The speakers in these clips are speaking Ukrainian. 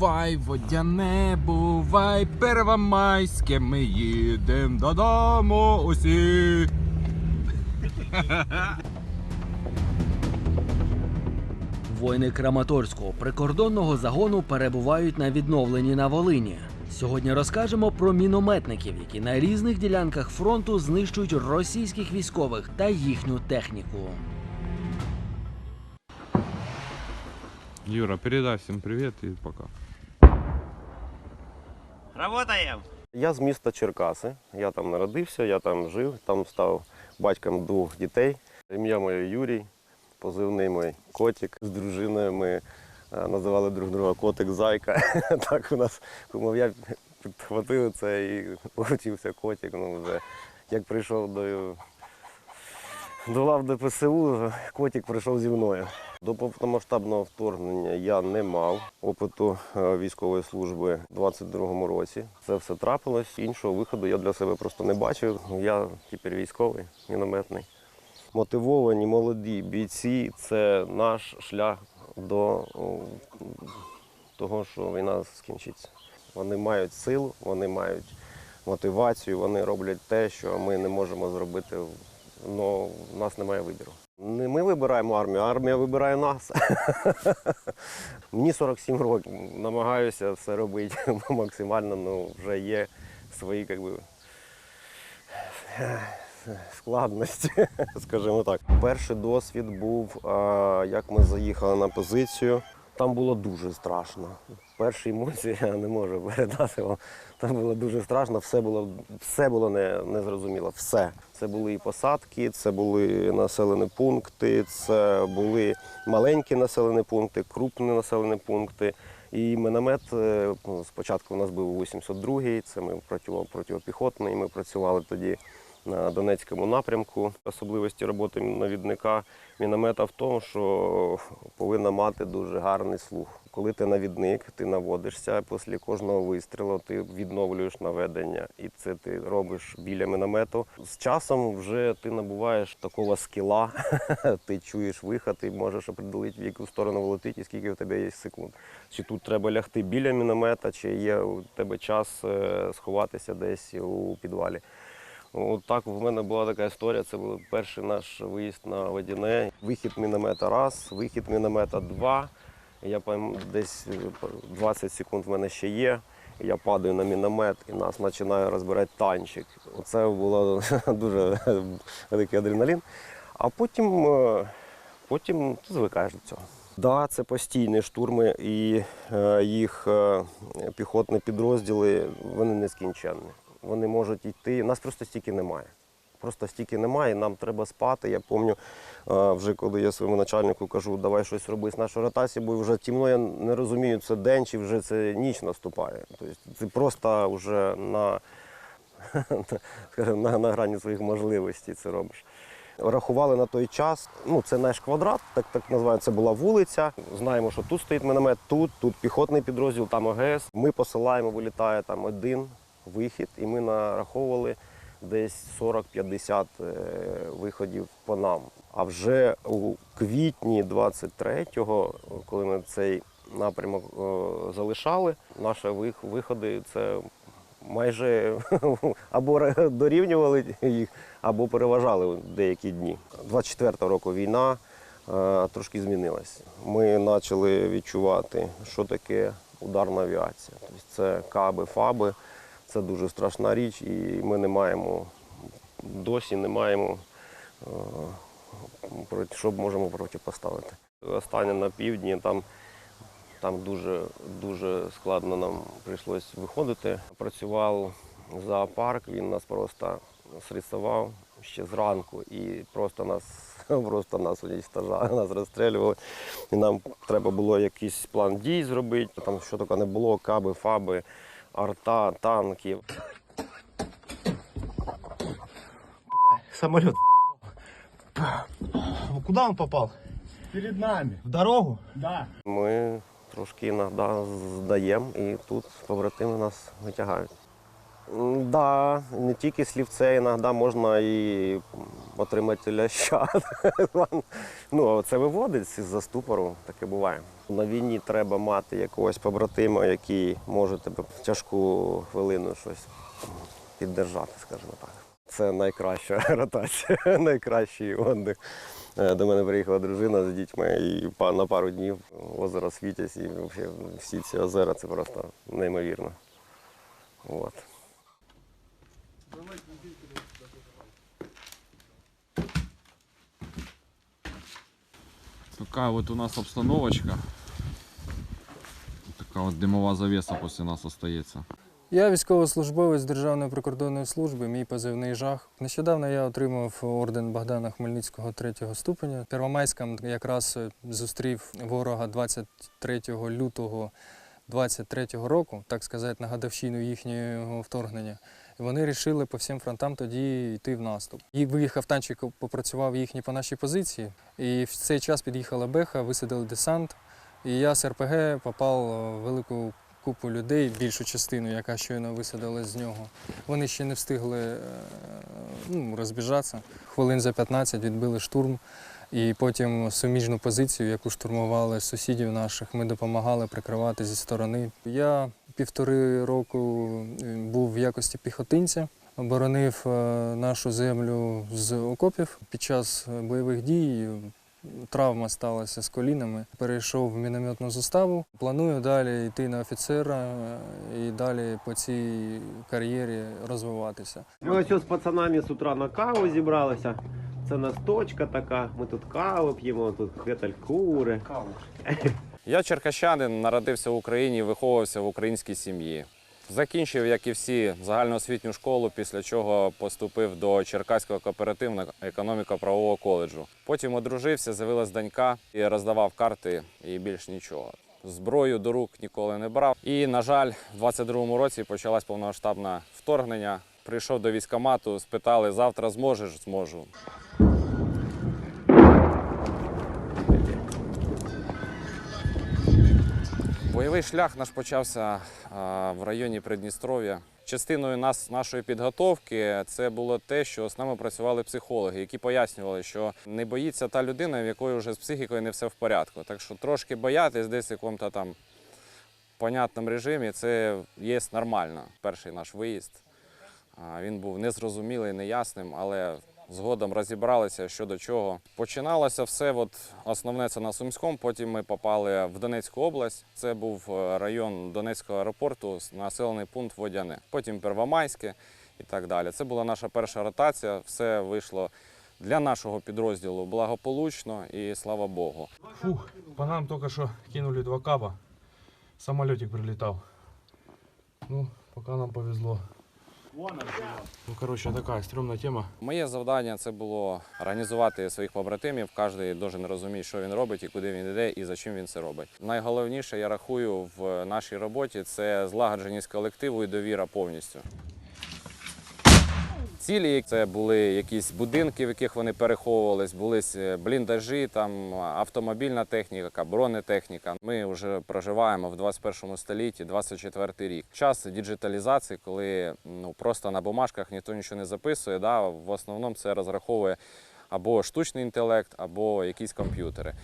Бувай, водяне, бувай, первомайське, ми їдем додому усі. Воїни Краматорського прикордонного загону перебувають на відновленні на Волині. Сьогодні розкажемо про мінометників, які на різних ділянках фронту знищують російських військових та їхню техніку. Юра, передай всім привіт і пока. Работаем! Я з міста Черкаси. Я там народився, я там жив, там став батьком двох дітей. Ім'я моє Юрій, позивний мій котик. З дружиною ми е, називали друг друга котик Зайка. Так у нас кумов'я підхватили це і получився котик. Ну, вже як прийшов до, до лав ДПСУ, котик прийшов зі мною. До повномасштабного вторгнення я не мав опиту е, військової служби у 22-му році. Це все трапилось. Іншого виходу я для себе просто не бачив. Я тепер військовий, мінометний. Мотивовані молоді бійці це наш шлях до того, що війна скінчиться. Вони мають силу, вони мають мотивацію, вони роблять те, що ми не можемо зробити. Але в нас немає вибору. Не ми вибираємо армію, а армія вибирає нас. Мені 47 років. Намагаюся все робити максимально, але вже є свої як би, складності, скажімо так. Перший досвід був, як ми заїхали на позицію. Там було дуже страшно. Перші емоції я не можу передати вам. Там було дуже страшно, все було, все було не, незрозуміло. Все. Це були і посадки, це були населені пункти, це були маленькі населені пункти, крупні населені пункти. І міномет е, ну, спочатку у нас був 82-й, це ми противо- протипіхотний, ми працювали тоді на Донецькому напрямку. Особливості роботи навідника міномета в тому, що повинна мати дуже гарний слух. Коли ти навідник, ти наводишся, після кожного вистрілу ти відновлюєш наведення, і це ти робиш біля міномету. З часом вже ти набуваєш такого скіла, ти чуєш виход, і можеш определити, в яку сторону влетить і скільки в тебе є секунд. Чи тут треба лягти біля міномета, чи є у тебе час е, сховатися десь у підвалі. От так в мене була така історія. Це був перший наш виїзд на водяне. Вихід міномета раз, вихід міномета два. Я десь е, 20 секунд в мене ще є. Я падаю на міномет і нас починає розбирати танчик. Оце було дуже великий адреналін. А потім, е, потім ти звикаєш до цього. Да, це постійні штурми, і е, їх е, піхотні підрозділи вони нескінченні. Вони можуть йти. Нас просто стільки немає. Просто стільки немає, нам треба спати. Я пам'ятаю, е, вже коли я своєму начальнику кажу, давай щось роби з нашої ротації, бо вже темно, я не розумію, це день чи вже це ніч наступає. Тобто ти просто вже на, скажімо, на, на грані своїх можливостей це робиш. Рахували на той час, ну це наш квадрат, так так називається. Це була вулиця. Знаємо, що тут стоїть міномет, тут, тут піхотний підрозділ, там ОГС. Ми посилаємо, вилітає там один вихід, і ми нараховували десь 40-50 е, виходів по нам. А вже у квітні 23-го, коли ми цей напрямок е, залишали, наші виходи це майже або дорівнювали їх, або переважали деякі дні. 24-го року війна е, трошки змінилась. Ми почали відчувати, що таке ударна авіація. Тобто це каби, фаби. Це дуже страшна річ, і ми не маємо досі не маємо, е, що можемо протипоставити. Останнє на півдні там, там дуже, дуже складно нам прийшлось виходити. Працював зоопарк, він нас просто срисував ще зранку і просто нас, просто нас уничтожали, нас розстрілювали. І нам треба було якийсь план дій зробити. Там що таке не було, каби, фаби, арта, танків. Самолет. Куда он попал? Перед нами. В дорогу? Да. Ми трошки іноді здаємо і тут побратими нас витягають. Да, не тільки слівце, іноді можна і отримати ляща. ну, це виводить з-за ступору, таке буває. На війні треба мати якогось побратима, який може тебе в тяжку хвилину щось піддержати, скажімо так. Це найкраща ротація, найкращий отдих. Е, До мене приїхала дружина з дітьми і на пару днів озеро Світязь і всі ці озера це просто неймовірно. От. Такая вот у нас обстановочка. Така от димова завеса після нас остається. Я військовослужбовець Державної прикордонної служби, мій позивний жах. Нещодавно я отримав орден Богдана Хмельницького третього ступеня. Первомайськом якраз зустрів ворога 23 лютого 23 року, так сказати, на годовщину їхнього вторгнення. І вони вирішили по всім фронтам тоді йти в наступ. І виїхав танчик, попрацював їхні по нашій позиції. І в цей час під'їхала Беха, висадили десант. І я з РПГ попав в велику купу людей, більшу частину, яка щойно висадилась з нього. Вони ще не встигли е, ну, розбіжатися. Хвилин за 15 відбили штурм. І потім суміжну позицію, яку штурмували сусідів наших, ми допомагали прикривати зі сторони. Я півтори року е, був в якості піхотинця, оборонив е, нашу землю з окопів під час е, бойових дій. Травма сталася з колінами. Перейшов в мінометну заставу. Планую далі йти на офіцера і далі по цій кар'єрі розвиватися. Ми ось з пацанами з утра на каву зібралися. Це нас точка така. Ми тут каву п'ємо, тут хетель кури. Я черкащанин, народився в Україні, виховувався в українській сім'ї. Закінчив, як і всі, загальноосвітню школу, після чого поступив до Черкаського кооперативного економіко-правового коледжу. Потім одружився, з'явилась донька і роздавав карти і більш нічого. Зброю до рук ніколи не брав. І, на жаль, в 22-му році почалось повномасштабне вторгнення. Прийшов до військкомату, спитали, завтра зможеш? Зможу. Бойовий шлях наш почався в районі Придністров'я. Частиною нас, нашої підготовки це було те, що з нами працювали психологи, які пояснювали, що не боїться та людина, в якої вже з психікою не все в порядку. Так що трошки боятись десь в якому-то там понятному режимі, це є нормально. Перший наш виїзд. Він був незрозумілий, неясним, але згодом розібралися що до чого. Починалося все, от основне це на Сумському, потім ми попали в Донецьку область. Це був е, район Донецького аеропорту, населений пункт Водяне. Потім Первомайське і так далі. Це була наша перша ротація. Все вийшло для нашого підрозділу благополучно і слава Богу. Фух, по нам только что кинули два каба. Самолетик прилетал. Ну, пока нам повезло. Ну, короче, така стрімна тема. Моє завдання це було організувати своїх побратимів. Кожен должен розуміти, що він робить і куди він йде, і за чим він це робить. Найголовніше, я рахую, в нашій роботі це злагодженість колективу і довіра повністю. Цілі це були якісь будинки, в яких вони переховувались, були бліндажі, там автомобільна техніка, бронетехніка. Ми вже проживаємо в 21 столітті, 24 рік. Час діджиталізації, коли ну просто на бумажках ніхто нічого не записує. Да, в основному це розраховує або штучний інтелект, або якісь комп'ютери.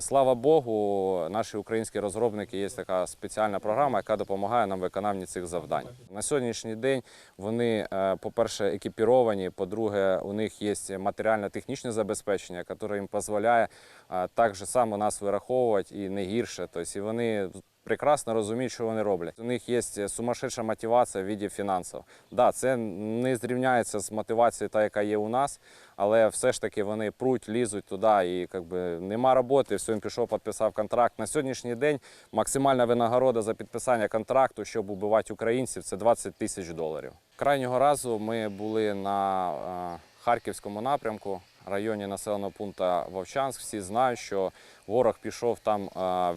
Слава Богу, наші українські розробники є така спеціальна програма, яка допомагає нам в виконанні цих завдань. На сьогоднішній день вони, е, по-перше, екіпіровані, по-друге, у них є матеріально-технічне забезпечення, яке їм дозволяє е, так само нас вираховувати і не гірше. Тобто, вони прекрасно розуміють, що вони роблять. У них є сумасшедша мотивація в віді фінансів. Да, це не зрівняється з мотивацією, та яка є у нас, але все ж таки вони пруть, лізуть туди, і якби нема роботи. Все, він пішов, підписав контракт. На сьогоднішній день максимальна винагорода за підписання контракту, щоб убивати українців, це 20 тисяч доларів. Крайнього разу ми були на е, Харківському напрямку, районі населеного пункту Вовчанськ. Всі знають, що ворог пішов там е,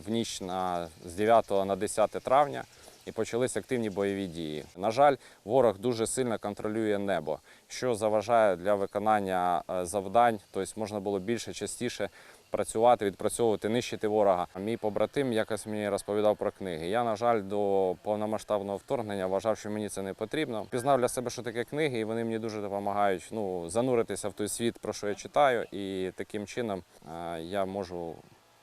в ніч на, з 9 на 10 травня і почались активні бойові дії. На жаль, ворог дуже сильно контролює небо, що заважає для виконання е, завдань, тобто можна було більше, частіше працювати, відпрацьовувати, нищити ворога. Мій побратим якось мені розповідав про книги. Я, на жаль, до повномасштабного вторгнення вважав, що мені це не потрібно. Пізнав для себе, що таке книги, і вони мені дуже допомагають ну, зануритися в той світ, про що я читаю, і таким чином е, я можу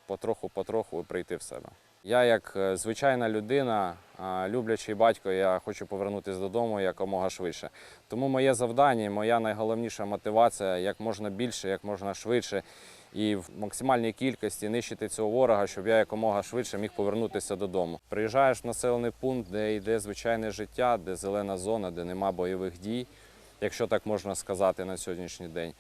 потроху-потроху прийти в себе. Я, як е, звичайна людина, е, люблячий батько, я хочу повернутися додому якомога швидше. Тому моє завдання, моя найголовніша мотивація як можна більше, як можна швидше і в максимальній кількості нищити цього ворога, щоб я якомога швидше міг повернутися додому. Приїжджаєш в населений пункт, де йде звичайне життя, де зелена зона, де нема бойових дій, якщо так можна сказати на сьогоднішній день.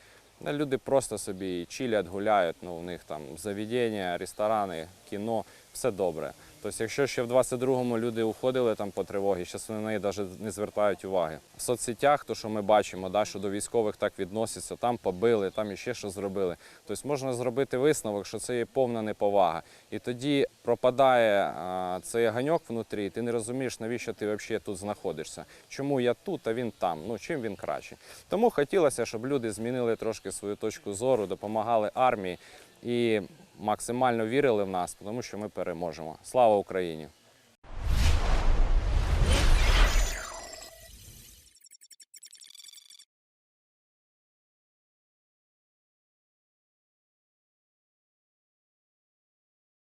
Люди просто собі чилять, гуляють, ну, у них там заведення, ресторани, кіно, все добре. Тобто, якщо ще в 22-му люди уходили там по тривогі, зараз вони на неї навіть не звертають уваги. В соцсетях, то, що ми бачимо, да, що до військових так відносяться, там побили, там іще що зробили. Тобто можна зробити висновок, що це є повна неповага. І тоді пропадає а, цей ганьок внутрі, і ти не розумієш, навіщо ти взагалі тут знаходишся. Чому я тут, а він там? Ну чим він краще? Тому хотілося, щоб люди змінили трошки свою точку зору, допомагали армії і максимально вірили в нас, тому що ми переможемо. Слава Україні!